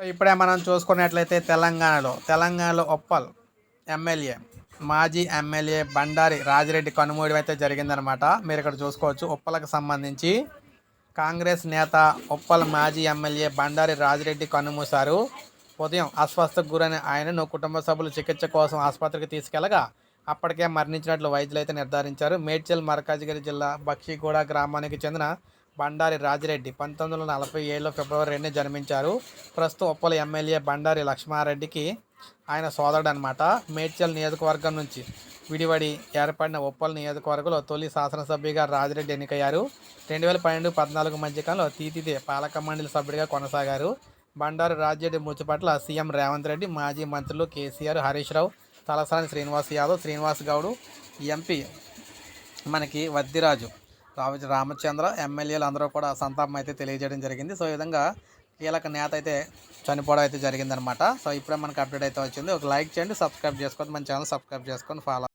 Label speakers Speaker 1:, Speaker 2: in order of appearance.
Speaker 1: ఇప్పుడే మనం చూసుకున్నట్లయితే తెలంగాణలో తెలంగాణలో ఒప్పల్ ఎమ్మెల్యే మాజీ ఎమ్మెల్యే బండారి రాజిరెడ్డి కనుమూడి అయితే జరిగిందనమాట మీరు ఇక్కడ చూసుకోవచ్చు. ఉప్పలకు సంబంధించి కాంగ్రెస్ నేత ఉప్పల్ మాజీ ఎమ్మెల్యే బండారి రాజిరెడ్డి కన్నుమూశారు ఉదయం అస్వస్థకు గురైన ఆయనను కుటుంబ సభ్యులు చికిత్స కోసం ఆసుపత్రికి తీసుకెళ్ళగా అప్పటికే మరణించినట్లు వైద్యులు అయితే నిర్ధారించారు. మేడ్చల్ మర్కాజ్గిరి జిల్లా బక్షిగూడ గ్రామానికి చెందిన బండారి రాజిరెడ్డి పంతొమ్మిది వందల నలభై ఏడులో ఫిబ్రవరి రెండున జన్మించారు. ప్రస్తుతం ఉప్పల ఎమ్మెల్యే బండారి లక్ష్మారెడ్డికి ఆయన సోదరుడు అనమాట మేడ్చల్ నియోజకవర్గం నుంచి విడివడి ఏర్పడిన ఉప్పల్ నియోజకవర్గంలో తొలి శాసనసభ్యుగా రాజిరెడ్డి ఎన్నికయ్యారు. రెండు వేల పన్నెండు పద్నాలుగు మధ్యకాలంలో తీతిదే పాలక మండలి సభ్యుడిగా కొనసాగారు. బండారు రాజిరెడ్డి మృతి పట్ల సీఎం రేవంత్ రెడ్డి మాజీ మంత్రులు కేసీఆర్ హరీష్ రావు తలసాని శ్రీనివాస్ యాదవ్ శ్రీనివాస్ గౌడ్ ఎంపీ మనకి వద్దిరాజు రామ రామచంద్ర ఎమ్మెల్యేలు అందరూ కూడా సంతాపం అయితే తెలియజేయడం జరిగింది. సో ఈ విధంగా కీలక నేత అయితే చనిపోవడం అయితే జరిగిందనమాట సో ఇప్పుడే మనకి అప్డేట్ అయితే వచ్చింది. ఒక లైక్ చేయండి సబ్స్క్రైబ్ చేసుకోండి మన ఛానల్ సబ్స్క్రైబ్ చేసుకొని ఫాలో